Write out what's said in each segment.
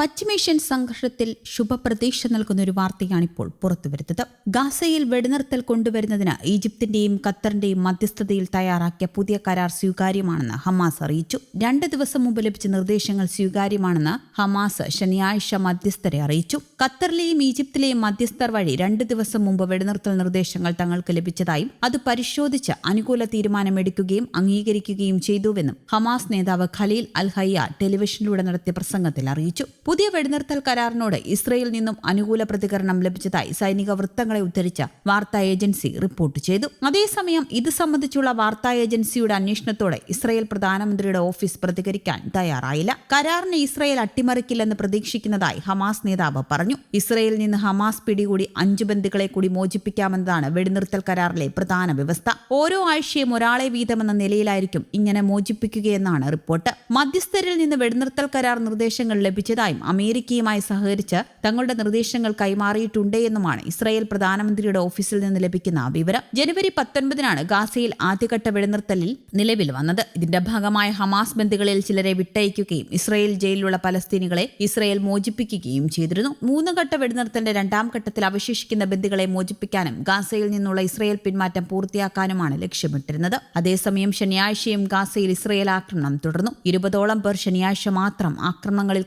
പശ്ചിമേഷ്യൻ സംഘർഷത്തിൽ ശുഭപ്രതീക്ഷ നൽകുന്ന ഒരു വാർത്തയാണിപ്പോൾ പുറത്തുവരുന്നത്. ഗാസയിൽ വെടിനിർത്തൽ കൊണ്ടുവരുന്നതിന് ഈജിപ്തിന്റെയും ഖത്തറിന്റെയും മധ്യസ്ഥതയിൽ തയ്യാറാക്കിയ പുതിയ കരാർ സ്വീകാര്യമാണെന്ന് ഹമാസ് അറിയിച്ചു. രണ്ട് ദിവസം മുമ്പ് ലഭിച്ച നിർദ്ദേശങ്ങൾ സ്വീകാര്യമാണെന്ന് ഹമാസ് ശനിയാഴ്ച മധ്യസ്ഥരെ അറിയിച്ചു. ഖത്തറിലെയും ഈജിപ്തിലെയും മധ്യസ്ഥർ വഴി രണ്ട് ദിവസം മുമ്പ് വെടിനിർത്തൽ നിർദ്ദേശങ്ങൾ തങ്ങൾക്ക് ലഭിച്ചതായും അത് പരിശോധിച്ച് അനുകൂല തീരുമാനമെടുക്കുകയും അംഗീകരിക്കുകയും ചെയ്തുവെന്നും ഹമാസ് നേതാവ് ഖലീൽ അൽ ഹയ്യ ടെലിവിഷനിലൂടെ നടത്തിയ പ്രസംഗത്തിൽ അറിയിച്ചു. പുതിയ വെടിനിർത്തൽ കരാറിനോട് ഇസ്രയേലിൽ നിന്നും അനുകൂല പ്രതികരണം ലഭിച്ചതായി സൈനിക വൃത്തങ്ങളെ ഉദ്ധരിച്ച വാർത്താ ഏജൻസി റിപ്പോർട്ട് ചെയ്തു. അതേസമയം ഇത് സംബന്ധിച്ചുള്ള വാർത്താ ഏജൻസിയുടെ അന്വേഷണത്തോടെ ഇസ്രയേൽ പ്രധാനമന്ത്രിയുടെ ഓഫീസ് പ്രതികരിക്കാൻ തയ്യാറായില്ല. കരാറിനെ ഇസ്രയേൽ അട്ടിമറിക്കില്ലെന്ന് പ്രതീക്ഷിക്കുന്നതായി ഹമാസ് നേതാവ് പറഞ്ഞു. ഇസ്രയേലിൽ നിന്ന് ഹമാസ് പിടികൂടി അഞ്ചു ബന്ധുക്കളെ കൂടി മോചിപ്പിക്കാമെന്നതാണ് വെടിനിർത്തൽ കരാറിലെ പ്രധാന വ്യവസ്ഥ. ഓരോ ആഴ്ചയും ഒരാളെ വീതമെന്ന നിലയിലായിരിക്കും ഇങ്ങനെ മോചിപ്പിക്കുകയെന്നാണ് റിപ്പോർട്ട്. മധ്യസ്ഥരിൽ നിന്ന് വെടിനിർത്തൽ കരാർ നിർദ്ദേശങ്ങൾ ലഭിച്ചതായും അമേരിക്കയുമായി സഹകരിച്ച് തങ്ങളുടെ നിർദ്ദേശങ്ങൾ കൈമാറിയിട്ടുണ്ടെന്നുമാണ് ഇസ്രായേൽ പ്രധാനമന്ത്രിയുടെ ഓഫീസിൽ നിന്ന് ലഭിക്കുന്ന വിവരം. ജനുവരി പത്തൊൻപതിനാണ് ഗാസയിൽ ആദ്യഘട്ട വെടിനിർത്തലിൽ നിലവിൽ വന്നത്. ഇതിന്റെ ഭാഗമായ ഹമാസ് ബന്ധുക്കളിൽ ചിലരെ വിട്ടയക്കുകയും ഇസ്രായേൽ ജയിലിലുള്ള പലസ്തീനികളെ ഇസ്രായേൽ മോചിപ്പിക്കുകയും ചെയ്തിരുന്നു. മൂന്ന് ഘട്ട വെടിനിർത്തലിന്റെ രണ്ടാം ഘട്ടത്തിൽ അവശേഷിക്കുന്ന ബന്ധുക്കളെ മോചിപ്പിക്കാനും ഗാസയിൽ നിന്നുള്ള ഇസ്രായേൽ പിന്മാറ്റം പൂർത്തിയാക്കാനുമാണ് ലക്ഷ്യമിട്ടിരുന്നത്. അതേസമയം ശനിയാഴ്ചയും ഗാസയിൽ ഇസ്രായേൽ ആക്രമണം തുടർന്നു. ഇരുപതോളം പേർ ശനിയാഴ്ച മാത്രം ആക്രമണങ്ങളിൽ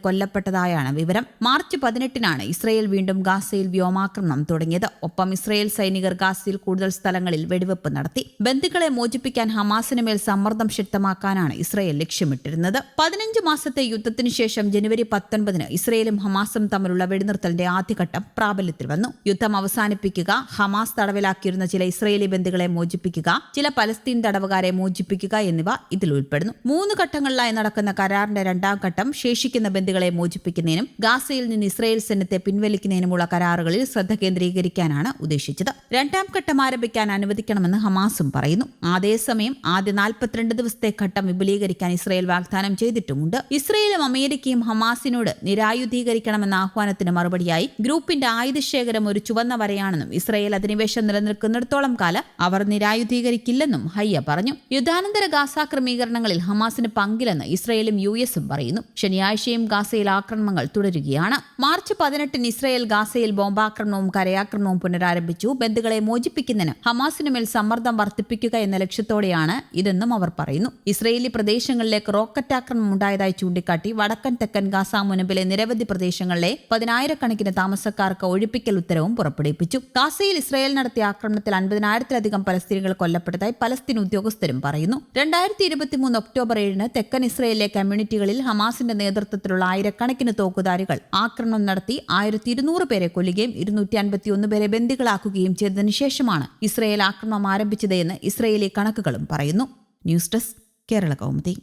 കൊല്ലപ്പെട്ടതായാണ് വിവരം മാർച്ച് പതിനെട്ടിനാണ് ഇസ്രയേൽ വീണ്ടും ഗാസയിൽ വ്യോമാക്രമണം തുടങ്ങിയത്. ഒപ്പം ഇസ്രയേൽ സൈനികർ ഗാസയിൽ കൂടുതൽ സ്ഥലങ്ങളിൽ വെടിവെപ്പ് നടത്തി. ബന്ധുക്കളെ മോചിപ്പിക്കാൻ ഹമാസിന് മേൽ സമ്മർദ്ദം ശക്തമാക്കാനാണ് ഇസ്രയേൽ ലക്ഷ്യമിട്ടിരുന്നത്. പതിനഞ്ച് മാസത്തെ യുദ്ധത്തിന് ശേഷം ജനുവരി പത്തൊൻപതിന് ഇസ്രയേലും ഹമാസും തമ്മിലുള്ള വെടിനിർത്തലിന്റെ ആദ്യഘട്ടം പ്രാബല്യത്തിൽ വന്നു. യുദ്ധം അവസാനിപ്പിക്കുക ഹമാസ് തടവിലാക്കിയിരുന്ന ചില ഇസ്രയേലി ബന്ധുക്കളെ മോചിപ്പിക്കുക ചില പലസ്തീൻ തടവുകാരെ മോചിപ്പിക്കുക എന്നിവ ഇതിൽ ഉൾപ്പെടുന്നു. മൂന്ന് ഘട്ടങ്ങളിലായി നടക്കുന്ന കരാറിന്റെ രണ്ടാം ഘട്ടം ശേഷിക്കുന്ന ബന്ധുക്കളെ മോചിപ്പിക്കുന്നതിനും ഗാസയിൽ നിന്ന് ഇസ്രയേൽ സൈന്യത്തെ പിൻവലിക്കുന്നതിനുമുള്ള കരാറുകളിൽ ശ്രദ്ധ കേന്ദ്രീകരിക്കാനാണ് ഉദ്ദേശിച്ചത്. രണ്ടാം ഘട്ടം ആരംഭിക്കാൻ അനുവദിക്കണമെന്ന് ഹമാസും പറയുന്നു. അതേസമയം ആദ്യ നാൽപ്പത്തിരണ്ട് ദിവസത്തെ ഘട്ടം വിപുലീകരിക്കാൻ ഇസ്രയേൽ വാഗ്ദാനം ചെയ്തിട്ടുമുണ്ട്. ഇസ്രയേലും അമേരിക്കയും ഹമാസിനോട് നിരായുധീകരിക്കണമെന്ന ആഹ്വാനത്തിന് മറുപടിയായി ഗ്രൂപ്പിന്റെ ആയുധശേഖരം ഒരു ചുവന്ന വരയാണെന്നും ഇസ്രയേൽ അധിനിവേശം നിലനിൽക്കുന്നിടത്തോളം കാലം അവർ നിരായുധീകരിക്കില്ലെന്നും ഹയ്യ പറഞ്ഞു. യുദ്ധാനന്തര ഗാസാക്രമീകരണങ്ങളിൽ ഹമാസിന് പങ്കില്ലെന്ന് ഇസ്രയേലും യു എസും പറയുന്നു. ശനിയാഴ്ചയും ഗാസയിൽ ആക്രമണങ്ങൾ തുടരുകയാണ്. മാർച്ച് പതിനെട്ടിന് ഇസ്രയേൽ ഗാസയിൽ ബോംബാക്രമണവും കരയാക്രമണവും പുനരാരംഭിച്ചു. ബന്ധുക്കളെ മോചിപ്പിക്കുന്നതിന് ഹമാസിനുമേൽ സമ്മർദ്ദം വർദ്ധിപ്പിക്കുക എന്ന ലക്ഷ്യത്തോടെയാണ് ഇതെന്നും അവർ പറയുന്നു. ഇസ്രയേലി പ്രദേശങ്ങളിലേക്ക് റോക്കറ്റ് ആക്രമണം ഉണ്ടായതായി ചൂണ്ടിക്കാട്ടി വടക്കൻ തെക്കൻ ഗാസ മുനമ്പിലെ നിരവധി പ്രദേശങ്ങളിലെ പതിനായിരക്കണക്കിന് താമസക്കാർക്ക് ഒഴിപ്പിക്കൽ ഉത്തരവും പുറപ്പെടുവിപ്പിച്ചു. ഗാസയിൽ ഇസ്രയേൽ നടത്തിയ ആക്രമണത്തിൽ അൻപതിനായിരത്തിലധികം പലസ്തീനുകൾ കൊല്ലപ്പെട്ടതായി പലസ്തീൻ ഉദ്യോഗസ്ഥരും പറയുന്നു. രണ്ടായിരത്തി ഇരുപത്തിമൂന്ന് ഒക്ടോബർ ഏഴിന് തെക്കൻ ഇസ്രയേലിലെ കമ്മ്യൂണിറ്റികളിൽ ഹമാസിന്റെ നേതൃത്വത്തിലുള്ള ആയിരക്കണക്കിന് തോക്കുധാരികൾ ആക്രമണം നടത്തി ആയിരത്തി ഇരുന്നൂറ് പേരെ കൊല്ലുകയും ഇരുന്നൂറ്റി അൻപത്തിയൊന്ന് പേരെ ബന്ദികളാക്കുകയും ചെയ്തതിനു ശേഷമാണ് ഇസ്രയേൽ ആക്രമണം ആരംഭിച്ചതെന്ന് ഇസ്രയേലി കണക്കുകളും പറയുന്നു. News desk Kerala Kaumudi.